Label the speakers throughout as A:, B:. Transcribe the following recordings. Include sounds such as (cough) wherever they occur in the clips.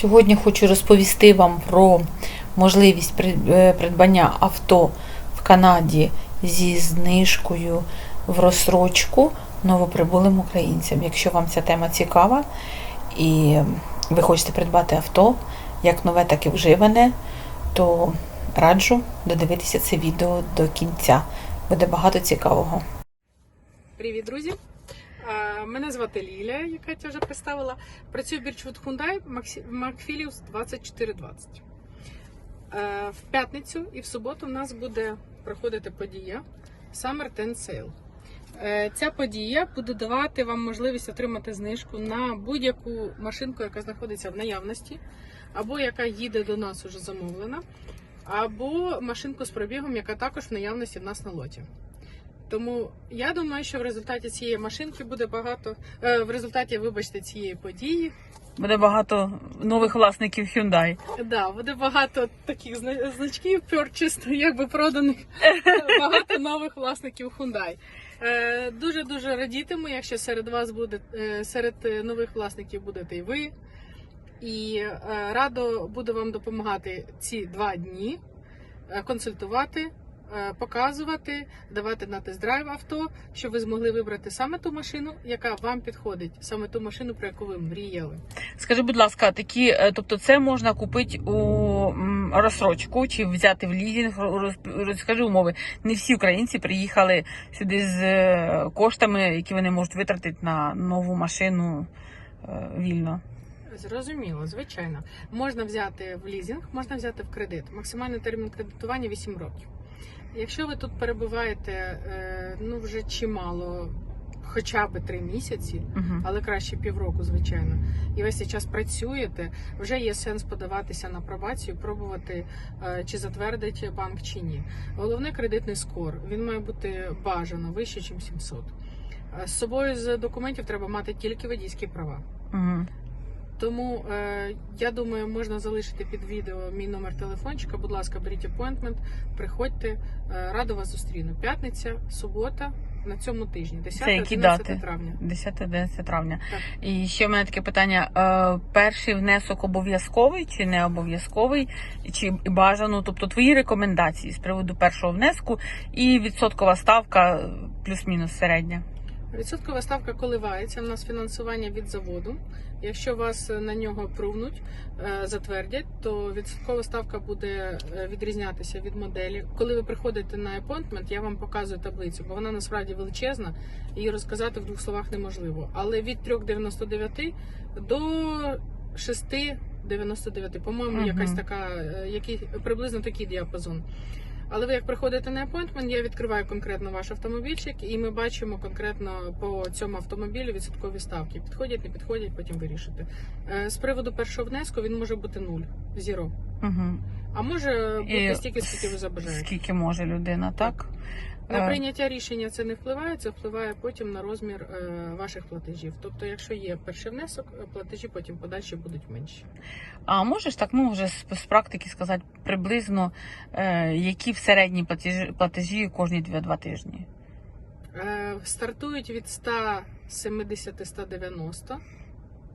A: Сьогодні хочу розповісти вам про можливість е, придбання авто в Канаді зі знижкою в розсрочку новоприбулим українцям. Якщо вам ця тема цікава і ви хочете придбати авто, як нове, так і вживане, то раджу додивитися це відео до кінця. Буде багато цікавого.
B: Привіт, друзі! Мене звати Ліля, яка я вже представила. Працюю в Бірчвуд Hyundai Макфіліус 2420. Е, В п'ятницю і в суботу в нас буде проходити подія Summer 10 Sale. Е, Ця подія буде давати вам можливість отримати знижку на будь-яку машинку, яка знаходиться в наявності, або яка їде до нас уже замовлена, або машинку з пробігом, яка також в наявності в нас на лоті. Тому я думаю, що в результаті цієї машинки буде багато. е, В результаті, вибачте, цієї події.
C: Буде багато нових власників Hyundai.
B: Да, буде багато таких зна- значків purchased, якби проданих. (laughs) багато нових власників Hyundai. Е, Дуже дуже радітиму, якщо серед вас буде е, серед е, нових власників будете і ви. І е, радо буду вам допомагати ці два дні, е, консультувати, показувати, давати на тест-драйв авто, щоб ви змогли вибрати саме ту машину, яка вам підходить, саме ту машину, про яку ви мріяли.
C: Скажи, будь ласка, такі, е, тобто це можна купити у розсрочку чи взяти в лізінг? Роз- Розкажи умови. Не всі українці приїхали сюди з е, коштами, які вони можуть витратити на нову машину е, вільно.
B: Зрозуміло, звичайно. Можна взяти в лізинг, можна взяти в кредит. Максимальний термін кредитування 8 років. Якщо ви тут перебуваєте е, ну вже чимало, хоча б 3 місяці, але краще півроку, звичайно, і весь час працюєте, вже є сенс подаватися на пробацію, пробувати е, чи затвердить банк чи ні. Головне кредитний скор. Він має бути бажано вище, ніж 700. Е, З собою з документів треба мати тільки водійські права. Тому е, я думаю, можна залишити під відео мій номер телефончика. Будь ласка, беріть апойнтмент, приходьте. Е, радо вас зустріну. П'ятниця, субота на цьому тижні, 10
C: Це які
B: 11
C: дати?
B: травня.
C: 10-11 травня.
B: Так.
C: І ще в мене таке питання: е, перший внесок обов'язковий чи не обов'язковий, чи бажано, тобто твої рекомендації з приводу першого внеску і відсоткова ставка плюс-мінус середня.
B: Відсоткова ставка коливається. У нас фінансування від заводу. Якщо вас на нього прувнуть, е, затвердять, то відсоткова ставка буде е, відрізнятися від моделі. Коли ви приходите на appointment, я вам показую таблицю, бо вона насправді величезна, її розказати в двох словах неможливо. Але від 3,99 до 6,99, по-моєму,
C: Мгм.
B: якась така, е, який приблизно такий діапазон. Але ви як приходите на апойнтмент, я відкриваю конкретно ваш автомобільчик, і ми бачимо конкретно по цьому автомобілю відсоткові ставки. Підходять, не підходять, потім вирішите. Е, З приводу першого внеску він може бути нуль, зіро.
C: Угу.
B: А може бути
C: І
B: стільки, скільки ви забажаєте.
C: Скільки може людина, так?
B: На прийняття рішення це не впливає, це впливає потім на розмір е, ваших платежів. Тобто, якщо є перший внесок, е, платежі потім подальші будуть менші.
C: А можеш так, ну вже з, з практики сказати приблизно, е, які в середні платежі, платежі кожні 2 тижні?
B: Е, Стартують від 170-190.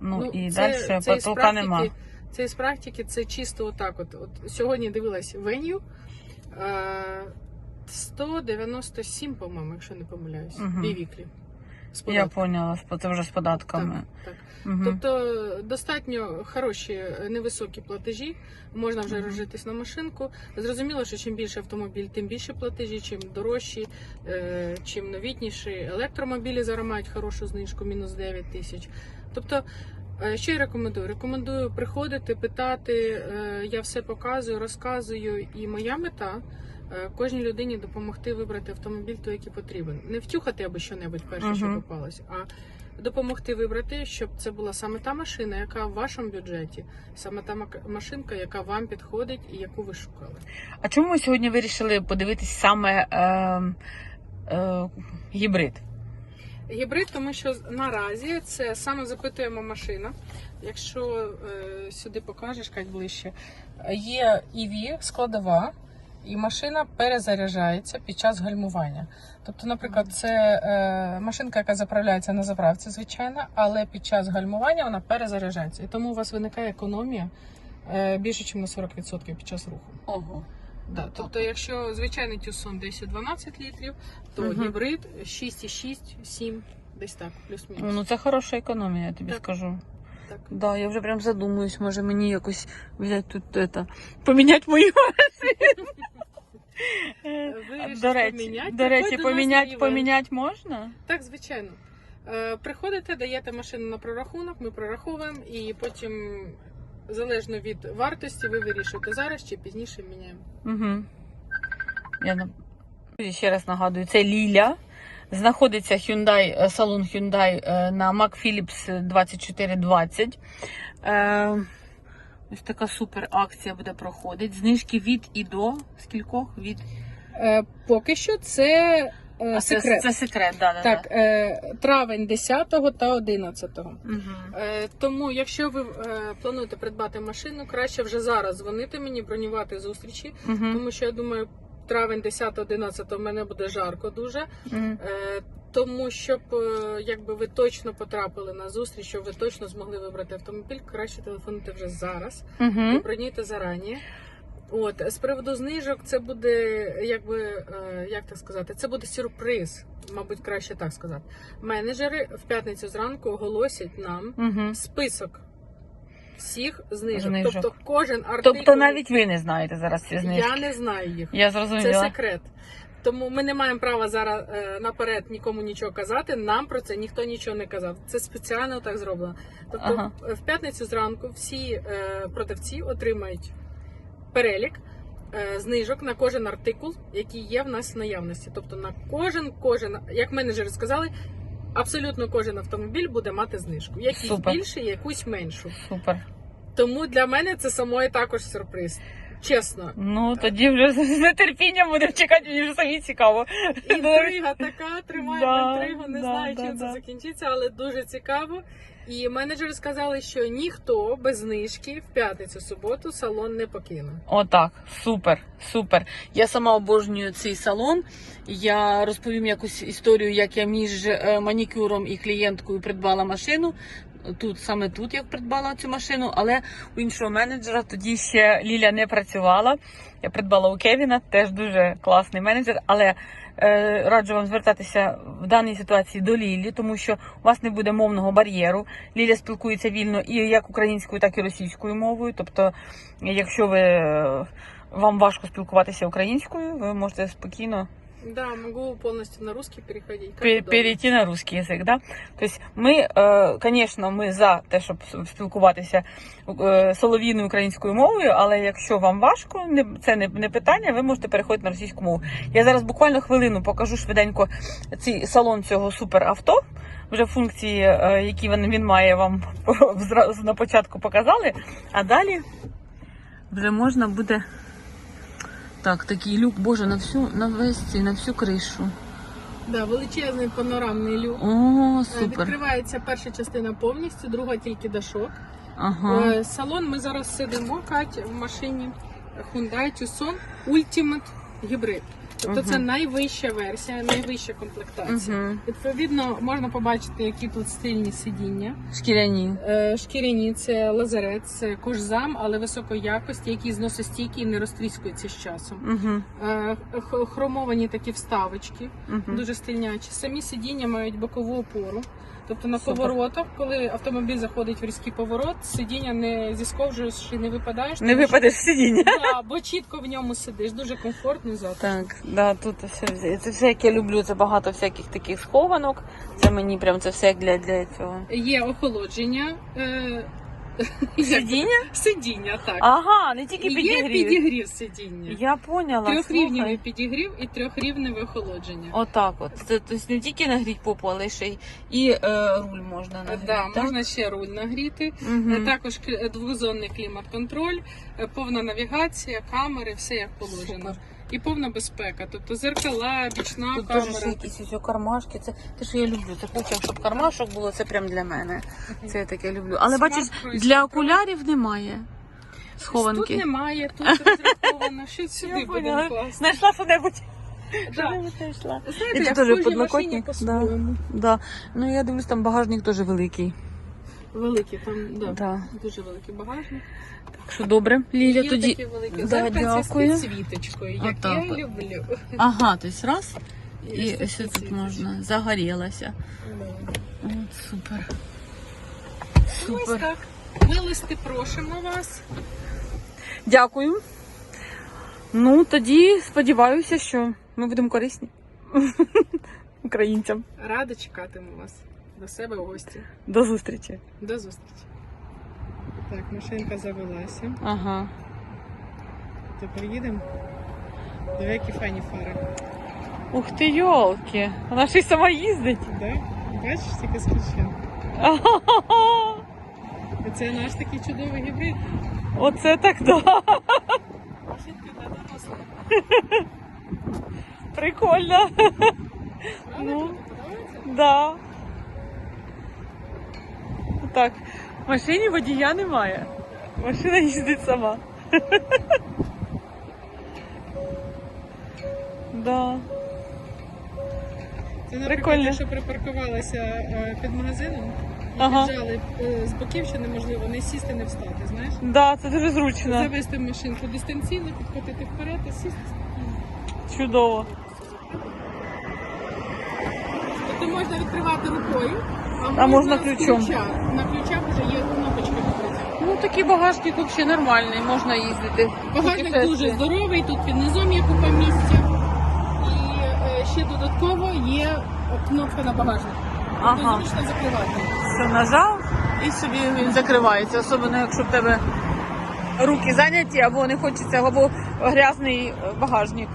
C: Ну, і
B: це-
C: далі
B: це
C: потолка
B: практики-
C: нема.
B: Це із практики, це чисто отак. От, от сьогодні дивилась веню. Е, 197, по-моєму, якщо не помиляюсь.
C: Мгм.
B: З
C: Я
B: податком.
C: поняла, це вже з податками.
B: Так, так.
C: Мгм.
B: Тобто достатньо хороші е, невисокі платежі, можна вже
C: Мгм.
B: розжитись на машинку. Зрозуміло, що чим більше автомобіль, тим більше платежі, чим дорожчі, е, чим новітніші. Електромобілі зараз мають хорошу знижку, мінус 9 тисяч. Тобто, е, що я рекомендую? Рекомендую приходити, питати. е, Я все показую, розказую. І моя мета. Е, Кожній людині допомогти вибрати автомобіль, той, який потрібен. Не втюхати аби що-небудь перше, що
C: Мгм.
B: попалось, а допомогти вибрати, щоб це була саме та машина, яка в вашому бюджеті, саме та машинка, яка вам підходить і яку ви шукали.
C: А чому ми сьогодні вирішили подивитись саме е, е, гібрид?
B: Гібрид, тому що наразі це саме запитуємо машина. Якщо е, сюди покажеш, як ближче, є EV складова, і машина перезаряджається під час гальмування. Тобто, наприклад, це е, машинка, яка заправляється на заправці, звичайно, але під час гальмування вона перезаряджається. І тому у вас виникає економія е, більше, ніж на 40% під час руху.
C: Ого.
B: Да, тобто, якщо звичайний тюсон десь у 12 літрів, то
C: Мгм.
B: гібрид 6,6, 7, десь так, плюс-мінус.
C: Ну це хороша економія, я тобі
B: Так.
C: скажу.
B: Так.
C: Да, я вже прям задумуюсь, може мені якось взяти тут это, поміняти мою. До речі,
B: поміняти,
C: до речі,
B: до на
C: поміняти, поміняти можна?
B: Так, звичайно. Е, приходите, даєте машину на прорахунок, ми прораховуємо, і потім, залежно від вартості, ви вирішуєте зараз чи пізніше міняємо.
C: Угу. Я ще раз нагадую, це Ліля. Знаходиться Hyundai, е, салон Hyundai е, на Mac Phillips 2420. Е, ось така супер акція буде проходити. Знижки від і до. Скількох? Від
B: Е, поки що це
C: А,
B: секрет.
C: це секрет, да, да,
B: е, травень 10 та 11.
C: Угу.
B: Е, тому, якщо ви е, плануєте придбати машину, краще вже зараз дзвонити мені, бронювати зустрічі,
C: Угу.
B: тому що я думаю, травень 10-11 в мене буде жарко дуже.
C: Угу.
B: Е, Тому щоб е, якби ви точно потрапили на зустріч, щоб ви точно змогли вибрати автомобіль, краще телефонуйте вже зараз і
C: Угу.
B: бронюйте зарані. От з приводу знижок, це буде якби е, як так сказати, це буде сюрприз, мабуть, краще так сказати. Менеджери в п'ятницю зранку оголосять нам
C: Угу.
B: список всіх знижок.
C: Знижок.
B: Тобто кожен артикул
C: Тобто навіть ви не знаєте зараз ці знижки.
B: я не знаю їх.
C: Я
B: Це секрет. Тому ми не маємо права зараз е, наперед нікому нічого казати. Нам про це ніхто нічого не казав. Це спеціально так зроблено. Тобто,
C: Ага.
B: в п'ятницю зранку всі е, продавці отримають перелік е, знижок на кожен артикул, який є в нас в наявності. Тобто на кожен, кожен, як менеджери сказали, абсолютно кожен автомобіль буде мати знижку. Якийсь
C: Супер.
B: більше, якусь меншу.
C: Супер.
B: Тому для мене це самої також сюрприз. Чесно.
C: Ну тоді вже з нетерпінням будемо чекати, мені вже самі цікаво.
B: Інтрига така, тримаємо
C: Да,
B: інтригу, не
C: да,
B: знаю,
C: да,
B: чим
C: да.
B: це закінчиться, але дуже цікаво. І менеджери сказали, що ніхто без знижки в п'ятницю, суботу салон не покине.
C: Отак, супер, супер. Я сама обожнюю цей салон. Я розповім якусь історію, як я між е, манікюром і клієнткою придбала машину. Тут саме тут я придбала цю машину, але у іншого менеджера тоді ще Ліля не працювала. Я придбала у Кевіна, теж дуже класний менеджер, але раджу вам звертатися в даній ситуації до Лілі, тому що у вас не буде мовного бар'єру. Ліля спілкується вільно і як українською, так і російською мовою. Тобто, якщо ви е, вам важко спілкуватися українською, ви можете спокійно
B: Да, могу повністю на русский переходить. как
C: пе-
B: удобно.
C: перейти на русский язик. Да? Тобто ми, е, звісно, ми за те, щоб спілкуватися е, солов'їною українською мовою, але якщо вам важко, не, це не, не питання, ви можете переходити на російську мову. Я зараз буквально хвилину покажу швиденько цей салон цього суперавто. Вже функції, е, які він, він має вам (laughs) зразу на початку показали. А далі вже можна буде. Так, такий люк, боже, на всю на весь цей, на всю кришу.
B: Да, величезний панорамний люк.
C: О,
B: Е,
C: супер.
B: Відкривається перша частина повністю, друга тільки дашок.
C: Ага.
B: Е, Салон ми зараз сидимо, Кать, в машині Hyundai Tucson Ultimate Hybrid. Тобто це найвища версія, найвища комплектація.
C: Угу.
B: Відповідно, можна побачити, які тут стильні сидіння.
C: Шкіряні.
B: Е, Шкіряні це лазерет, це кожзам, але високої якості, які зносостійкі і не розтріскуються з часом.
C: Угу.
B: Е, х- Хромовані такі вставочки,
C: Угу.
B: дуже стильнячі. Самі сидіння мають бокову опору. Тобто на
C: Супер.
B: поворотах, коли автомобіль заходить в різкий поворот, сидіння не зісковжуєш і не випадаєш.
C: Не
B: тому що-
C: випадеш з сидіння.
B: Да, бо чітко в ньому сидиш, дуже комфортно завтра.
C: Так, да, тут все, це все, як я люблю, це багато всяких таких схованок. Це мені прям це все як для, для цього.
B: Є охолодження. Е... (laughs)
C: Сидіння?
B: Сидіння, так.
C: Ага, не тільки
B: І Є
C: підігрів.
B: підігрів сидіння.
C: Я поняла.
B: Трьохрівневий
C: слухай.
B: підігрів і трьохрівневе охолодження.
C: Отак от. Це тобто не тільки нагріть попу, але ще й і е, руль можна нагріти.
B: Да,
C: так?
B: можна ще руль нагріти. Е, Також клі- двозонний клімат-контроль, е, повна навігація, камери, все як положено.
C: Супер.
B: І повна безпека, тобто зеркала, бічна
C: Тут
B: камера.
C: якісь ось кармашки. Це те, що я люблю. Це хочу, щоб кармашок було, це прям для мене. Це я таке люблю. Але бачиш, для окулярів немає. схованки.
B: Тут немає, тут розраховано, що (laughs) сюди будемо
C: поняла. Знайшла що-небудь.
B: Да. Знаєте,
C: І тут теж
B: по-своєму.
C: Да. Ну я дивлюсь, там багажник теж великий.
B: Великий, там да,
C: Да.
B: дуже великий багажник.
C: Так що добре, Ліля,
B: Є
C: тоді.
B: такі великі
C: Да,
B: зеркальці з
C: дякую.
B: підсвіточкою, як я люблю.
C: Ага, то раз. І ось тут можна. Загорілася.
B: Да.
C: От, супер.
B: Ну, Ось так. Милости просимо вас.
C: Дякую. Ну, тоді сподіваюся, що ми будемо корисні (laughs) українцям.
B: Рада чекатиму вас до себе в гості.
C: До зустрічі.
B: До зустрічі. Так, машинка завелася.
C: Ага.
B: Тепер їдемо. Диви, які файні фари.
C: Ух ти, йолки. Вона ще й сама їздить.
B: Да? Бачиш, тільки з ключем. (laughs) Оце наш такий чудовий гібрид.
C: Оце так да.
B: Машинка для дорослих.
C: Прикольно. Ну. Да. Так, в машині водія немає. Машина їздить сама. Да.
B: Це, наприклад,
C: Прикольно.
B: те, що припаркувалася е, під магазином. І
C: Ага.
B: піджали е, з боків, що неможливо не сісти, не встати, знаєш?
C: Да, це дуже зручно.
B: Завести машинку дистанційно, підкотити вперед і сісти.
C: Чудово.
B: Тобто можна відкривати рукою,
C: А можна ключом.
B: На ключах вже є кнопочка відкриття.
C: Ну такий багажник взагалі нормальний, можна їздити.
B: Багажник дуже здоровий, тут під низом є купа місця. І е, ще додатково є кнопка на багажник.
C: Ага.
B: Ага. Зручно закривати.
C: Все нажав і собі він закривається, особливо якщо в тебе руки зайняті, або не хочеться, або грязний е, багажник.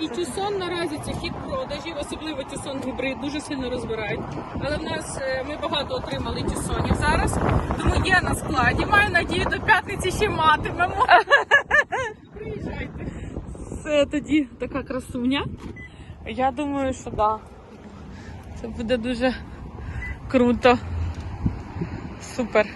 B: І Тюсон наразі це хід продажів, особливо Тюсон гібрид, дуже сильно розбирають. Але в нас е, ми багато отримали тюсонів зараз, тому є на складі. Маю надію, до п'ятниці ще матимемо. (laughs) Приїжджайте.
C: Це тоді така красуня. Я думаю, що. Да. Це буде дуже круто. Супер.